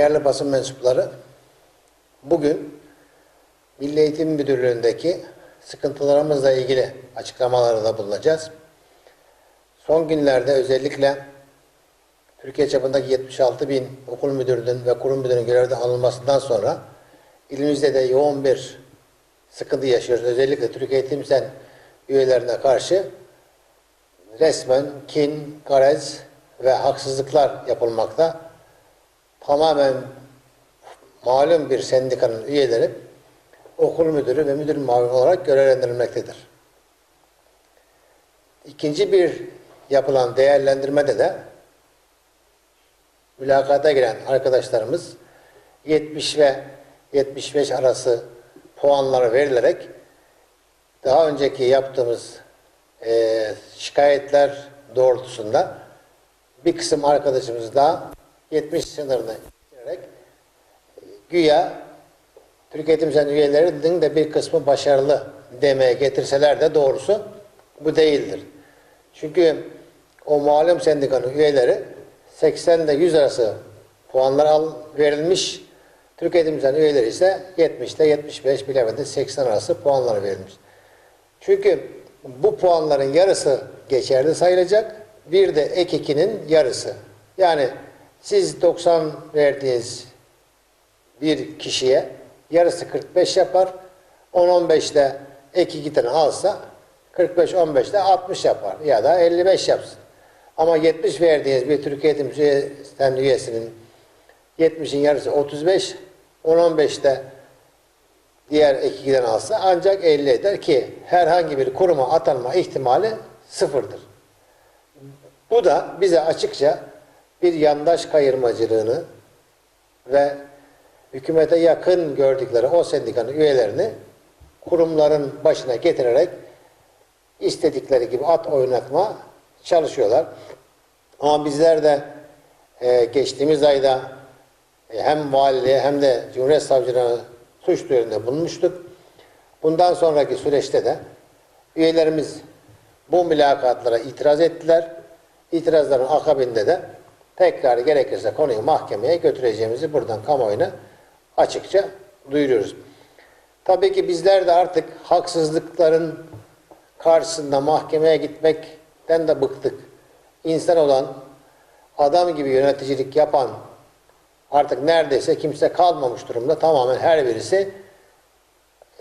Değerli basın mensupları, bugün Milli Eğitim Müdürlüğü'ndeki sıkıntılarımızla ilgili açıklamalarda bulunacağız. Son günlerde özellikle Türkiye çapındaki 76 bin okul müdürünün ve kurum müdürünün görevden alınmasından sonra ilimizde de yoğun bir sıkıntı yaşıyoruz. Özellikle Türkiye Eğitim Sen üyelerine karşı resmen kin, garez ve haksızlıklar yapılmakta. Tamamen malum bir sendikanın üyeleri okul müdürü ve müdür muavini olarak görevlendirilmektedir. İkinci bir yapılan değerlendirmede de mülakata giren arkadaşlarımız 70 ve 75 arası puanları verilerek daha önceki yaptığımız e, şikayetler doğrultusunda bir kısım arkadaşımız daha 70 sınırını geçirerek e, güya Türkiye Eğitim Sen üyelerinin de bir kısmı başarılı demeye getirseler de doğrusu bu değildir. Çünkü o malum sendikanın üyeleri 80 ile 100 arası puanlar al, verilmiş. Türkiye Eğitim Sen üyeleri ise 70 ile 75 bilemedi 80 arası puanlar verilmiş. Çünkü bu puanların yarısı geçerli sayılacak. Bir de ek 2'nin yarısı. Yani siz 90 verdiğiniz bir kişiye yarısı 45 yapar. 10-15 ile ek 2 tane alsa 45-15 ile 60 yapar ya da 55 yapsın. Ama 70 verdiğiniz bir Türkiye Eğitim Üyesi'nin üyesinin 70'in yarısı 35, 10-15'te diğer ek 2'den alsa ancak 50 eder ki herhangi bir kuruma atanma ihtimali sıfırdır. Bu da bize açıkça bir yandaş kayırmacılığını ve hükümete yakın gördükleri o sendikanın üyelerini kurumların başına getirerek istedikleri gibi at oynatma çalışıyorlar. Ama bizler de e, geçtiğimiz ayda e, hem valiliğe hem de Cumhuriyet Savcılığına suç duyurunda bulunmuştuk. Bundan sonraki süreçte de üyelerimiz bu mülakatlara itiraz ettiler. İtirazların akabinde de tekrar gerekirse konuyu mahkemeye götüreceğimizi buradan kamuoyuna açıkça duyuruyoruz. Tabii ki bizler de artık haksızlıkların karşısında mahkemeye gitmekten de bıktık. İnsan olan, adam gibi yöneticilik yapan artık neredeyse kimse kalmamış durumda. Tamamen her birisi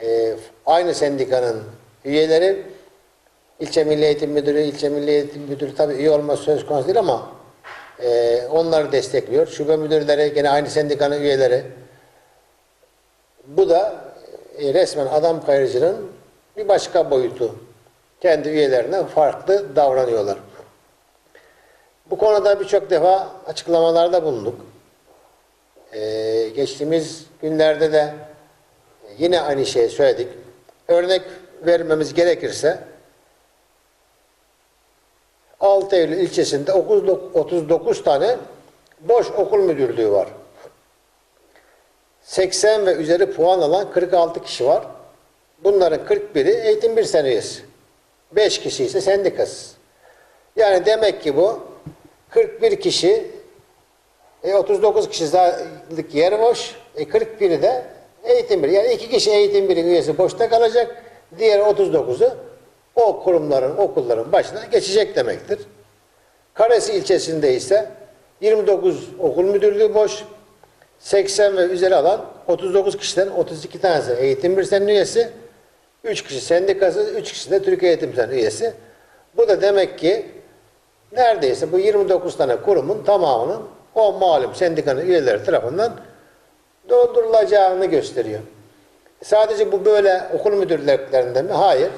e, aynı sendikanın üyeleri, ilçe milli eğitim müdürü, ilçe milli eğitim müdürü tabii üye olması söz konusu değil ama e, onları destekliyor. Şube müdürleri gene aynı sendikanın üyeleri. Bu da e, resmen adam kayırıcının bir başka boyutu. Kendi üyelerine farklı davranıyorlar. Bu konuda birçok defa açıklamalarda bulunduk. Ee, geçtiğimiz günlerde de yine aynı şeyi söyledik. Örnek vermemiz gerekirse 6 Eylül ilçesinde 39 tane boş okul müdürlüğü var. 80 ve üzeri puan alan 46 kişi var. Bunların 41'i eğitim bir sene üyesi. 5 kişi ise sendikası. Yani demek ki bu 41 kişi e, 39 kişilik yer boş. E, 41'i de eğitim biri. Yani iki kişi eğitim biri üyesi boşta kalacak. Diğer 39'u o kurumların, okulların başına geçecek demektir. Karesi ilçesinde ise 29 okul müdürlüğü boş. 80 ve üzeri alan 39 kişiden 32 tanesi eğitim bir sen üyesi. 3 kişi sendikası, 3 kişi de Türkiye Eğitim Sen üyesi. Bu da demek ki neredeyse bu 29 tane kurumun tamamının o malum sendikanın üyeleri tarafından doldurulacağını gösteriyor. Sadece bu böyle okul müdürlüklerinde mi? Hayır.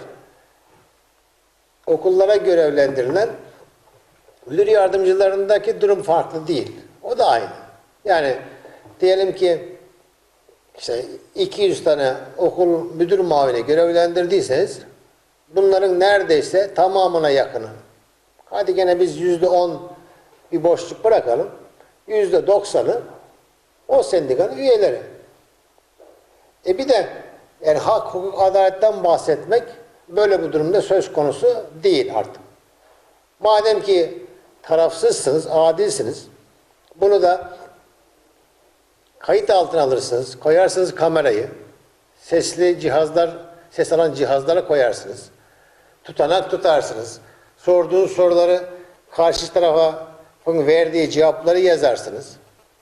Okullara görevlendirilen müdür yardımcılarındaki durum farklı değil. O da aynı. Yani diyelim ki işte 200 tane okul müdür muavini görevlendirdiyseniz bunların neredeyse tamamına yakını. Hadi gene biz yüzde on bir boşluk bırakalım. Yüzde doksanı o sendikanın üyeleri. E bir de yani hak, hukuk, adaletten bahsetmek böyle bir durumda söz konusu değil artık. Madem ki tarafsızsınız, adilsiniz, bunu da kayıt altına alırsınız, koyarsınız kamerayı, sesli cihazlar, ses alan cihazlara koyarsınız. Tutanak tutarsınız. Sorduğunuz soruları karşı tarafa verdiği cevapları yazarsınız.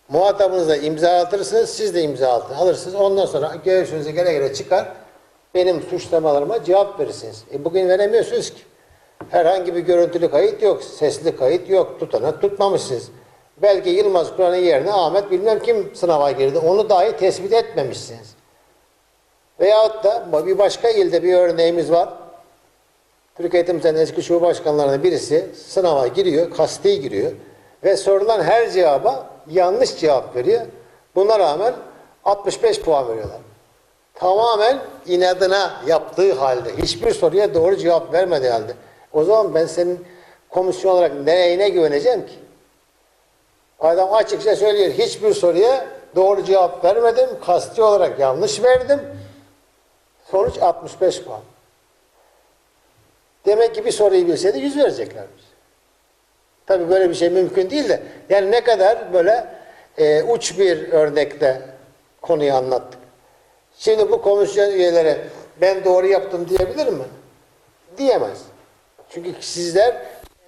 Muhatabınıza imza atırsınız, siz de imza altına alırsınız. Ondan sonra göğsünüze gele gele çıkar, benim suçlamalarıma cevap verirsiniz. E bugün veremiyorsunuz ki. Herhangi bir görüntülü kayıt yok, sesli kayıt yok, tutanak tutmamışsınız. Belki Yılmaz Kur'an'ın yerine Ahmet bilmem kim sınava girdi, onu dahi tespit etmemişsiniz. Veyahut da bir başka ilde bir örneğimiz var. Türk Eğitim Sen'in eski şube başkanlarından birisi sınava giriyor, kasti giriyor ve sorulan her cevaba yanlış cevap veriyor. Buna rağmen 65 puan veriyorlar. Tamamen inadına yaptığı halde, hiçbir soruya doğru cevap vermediği halde. O zaman ben senin komisyon olarak neyine güveneceğim ki? Adam açıkça söylüyor, hiçbir soruya doğru cevap vermedim, kasti olarak yanlış verdim. Sonuç 65 puan. Demek ki bir soruyu bilseydi 100 vereceklermiş. Tabi böyle bir şey mümkün değil de. Yani ne kadar böyle e, uç bir örnekte konuyu anlattık. Şimdi bu komisyon üyeleri ben doğru yaptım diyebilir mi? Diyemez. Çünkü sizler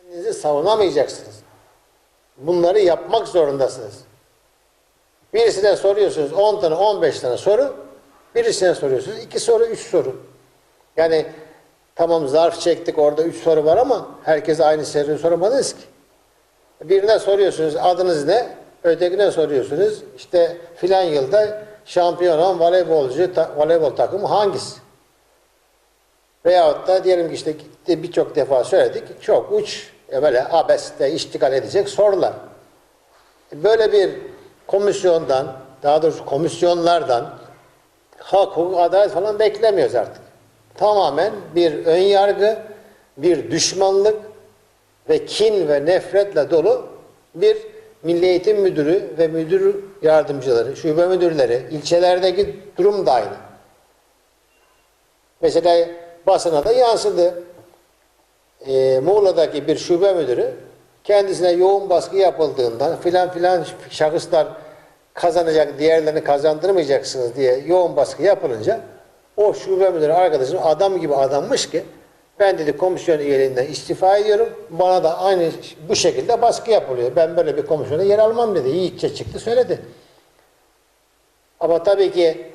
kendinizi savunamayacaksınız. Bunları yapmak zorundasınız. Birisine soruyorsunuz 10 tane 15 tane soru. Birisine soruyorsunuz 2 soru 3 soru. Yani tamam zarf çektik orada 3 soru var ama herkese aynı soruyu soramadınız ki. Birine soruyorsunuz adınız ne? Ötekine soruyorsunuz işte filan yılda şampiyon olan voleybolcu, ta, voleybol takımı hangisi? Veyahut da diyelim ki işte birçok defa söyledik çok uç e, böyle abeste iştigal edecek sorular. Böyle bir komisyondan daha doğrusu komisyonlardan hak, hukuk, adalet falan beklemiyoruz artık. Tamamen bir ön yargı, bir düşmanlık ve kin ve nefretle dolu bir Milli Eğitim Müdürü ve müdür yardımcıları, şube müdürleri, ilçelerdeki durum da aynı. Mesela basına da yansıdı. Ee, Muğla'daki bir şube müdürü kendisine yoğun baskı yapıldığından filan filan şahıslar kazanacak, diğerlerini kazandırmayacaksınız diye yoğun baskı yapılınca o şube müdürü arkadaşım adam gibi adammış ki ben dedi komisyon üyeliğinden istifa ediyorum. Bana da aynı bu şekilde baskı yapılıyor. Ben böyle bir komisyona yer almam dedi. Yiğitçe çıktı söyledi. Ama tabii ki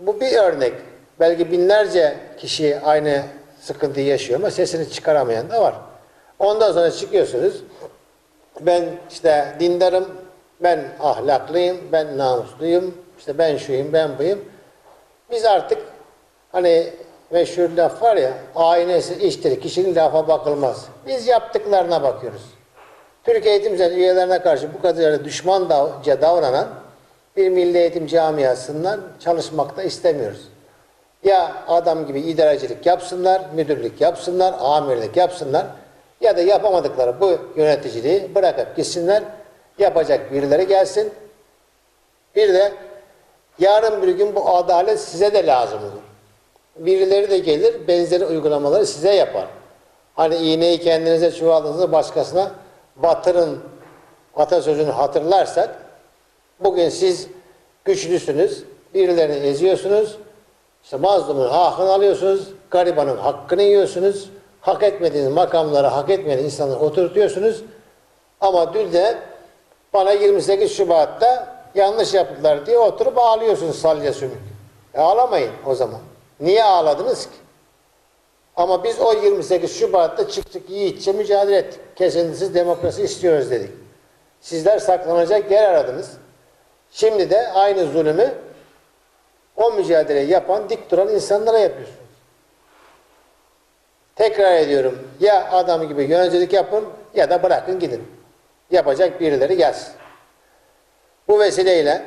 bu bir örnek. Belki binlerce kişi aynı sıkıntıyı yaşıyor ama sesini çıkaramayan da var. Ondan sonra çıkıyorsunuz. Ben işte dindarım, ben ahlaklıyım, ben namusluyum, işte ben şuyum, ben buyum. Biz artık hani meşhur laf var ya, aynesi iştir, kişinin lafa bakılmaz. Biz yaptıklarına bakıyoruz. Türkiye Eğitim Senatı üyelerine karşı bu kadar düşmanca davranan bir milli eğitim camiasından çalışmakta istemiyoruz. Ya adam gibi idarecilik yapsınlar, müdürlük yapsınlar, amirlik yapsınlar ya da yapamadıkları bu yöneticiliği bırakıp gitsinler, yapacak birileri gelsin. Bir de yarın bir gün bu adalet size de lazım olur. Birileri de gelir, benzeri uygulamaları size yapar. Hani iğneyi kendinize çuvaldığınızda başkasına batırın atasözünü hatırlarsak, bugün siz güçlüsünüz, birilerini eziyorsunuz, işte mazlumun hakkını alıyorsunuz, garibanın hakkını yiyorsunuz, hak etmediğiniz makamlara hak etmeyen insanları oturtuyorsunuz. Ama dün de bana 28 Şubat'ta yanlış yaptılar diye oturup ağlıyorsunuz salya sümük. E ağlamayın o zaman. Niye ağladınız ki? Ama biz o 28 Şubat'ta çıktık yiğitçe mücadele ettik. Kesintisiz demokrasi istiyoruz dedik. Sizler saklanacak yer aradınız. Şimdi de aynı zulümü o mücadeleyi yapan, dik duran insanlara yapıyorsunuz. Tekrar ediyorum. Ya adam gibi yöneticilik yapın ya da bırakın gidin. Yapacak birileri gelsin. Bu vesileyle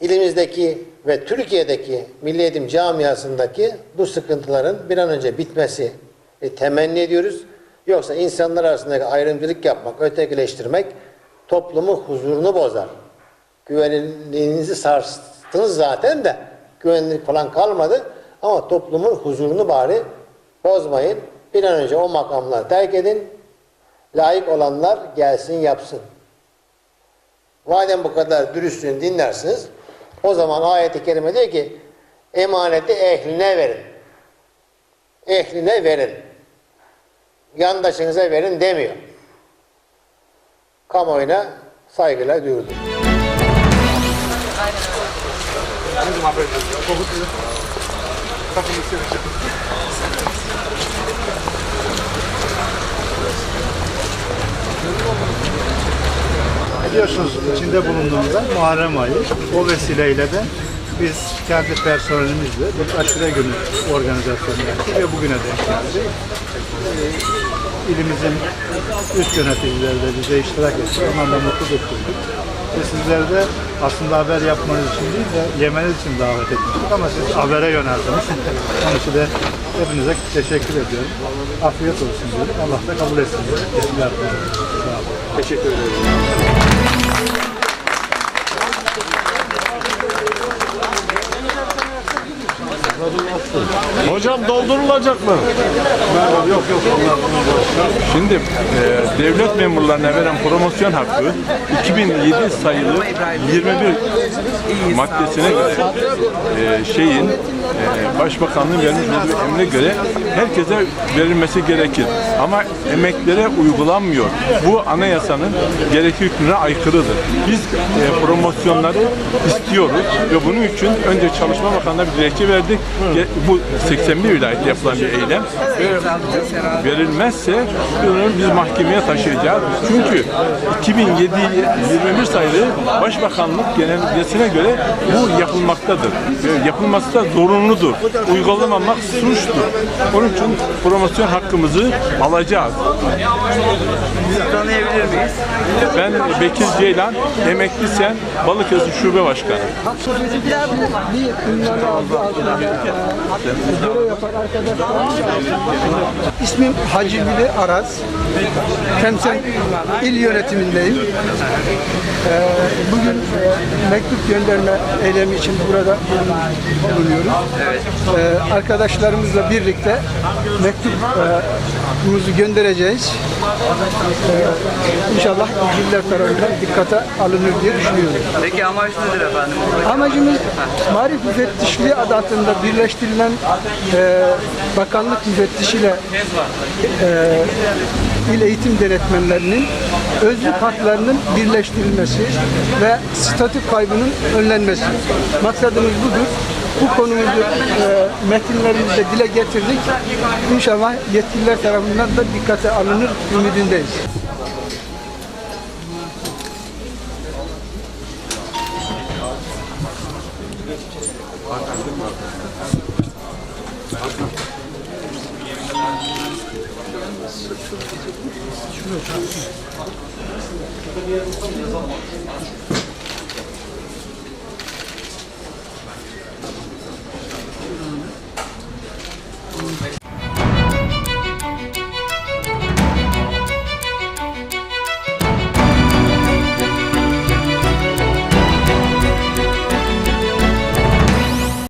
ilimizdeki ve Türkiye'deki milli eğitim camiasındaki bu sıkıntıların bir an önce bitmesi e, temenni ediyoruz. Yoksa insanlar arasındaki ayrımcılık yapmak, ötekileştirmek toplumun huzurunu bozar. Güvenilirliğinizi sarstınız zaten de güvenlik falan kalmadı ama toplumun huzurunu bari bozmayın. Bir an önce o makamları terk edin. Layık olanlar gelsin yapsın. Madem bu kadar dürüstlüğünü dinlersiniz, o zaman ayet-i kerime diyor ki, emaneti ehline verin. Ehline verin. Yandaşınıza verin demiyor. Kamuoyuna saygıyla duyurdu. Biliyorsunuz içinde bulunduğumuzda Muharrem ayı. O vesileyle de biz kendi personelimizle bir aşure günü organizasyonu yaptık ve bugüne denk geldi. Ee, İlimizin üst yöneticileri de bize iştirak etti. Ondan da mutlu tuttuk. Ve sizleri de aslında haber yapmanız için değil de yemeniz için davet etmiştik ama siz habere yöneldiniz. Onun için de hepinize teşekkür ediyorum. Afiyet olsun diyorum. Allah da kabul etsin. Teşekkür ederim. Teşekkür ederim. Hocam doldurulacak mı? Yok yok. Şimdi e, devlet memurlarına veren promosyon hakkı 2007 sayılı 21 maddesine göre e, şeyin e, başbakanlığın vermiş olduğu emre göre herkese verilmesi gerekir. Ama emeklere uygulanmıyor. Bu anayasanın gerekli hükmüne aykırıdır. Biz e, promosyonları istiyoruz ve bunun için önce Çalışma Bakanlığı'na bir dilekçe verdik. Ge- Bu 81 vilayette yapılan bir eylem ve verilmezse bunu biz mahkemeye taşıyacağız. Çünkü 2007 21 sayılı Başbakanlık genelgesine göre bu yapılmaktadır. Ve yapılması da zorunludur. Uygulamamak suçtur. Onun için promosyon hakkımızı alacağız. tanıyabilir miyiz? Ben Bekir Ceylan, emekli sen Balıkesir Şube Başkanı. İsmim Hacı Veli Araz. Temsil il yönetimindeyim. Ee, bugün e, mektup gönderme eylemi için burada bulunuyoruz. Ee, arkadaşlarımızla birlikte mektubumuzu göndereceğiz. Ee, inşallah ilgililer tarafından dikkate alınır diye düşünüyorum. Peki amaç nedir efendim? Amacımız Marif Müfettişliği adı altında birleştirilen e, bakanlık müfettişiyle e, il eğitim denetmenlerinin özlük haklarının birleştirilmesi ve statü kaybının önlenmesi. Maksadımız budur. Bu konumuzu e, metinlerimizde dile getirdik. İnşallah yetkililer tarafından da dikkate alınır ümidindeyiz. Şuraya çarpsın.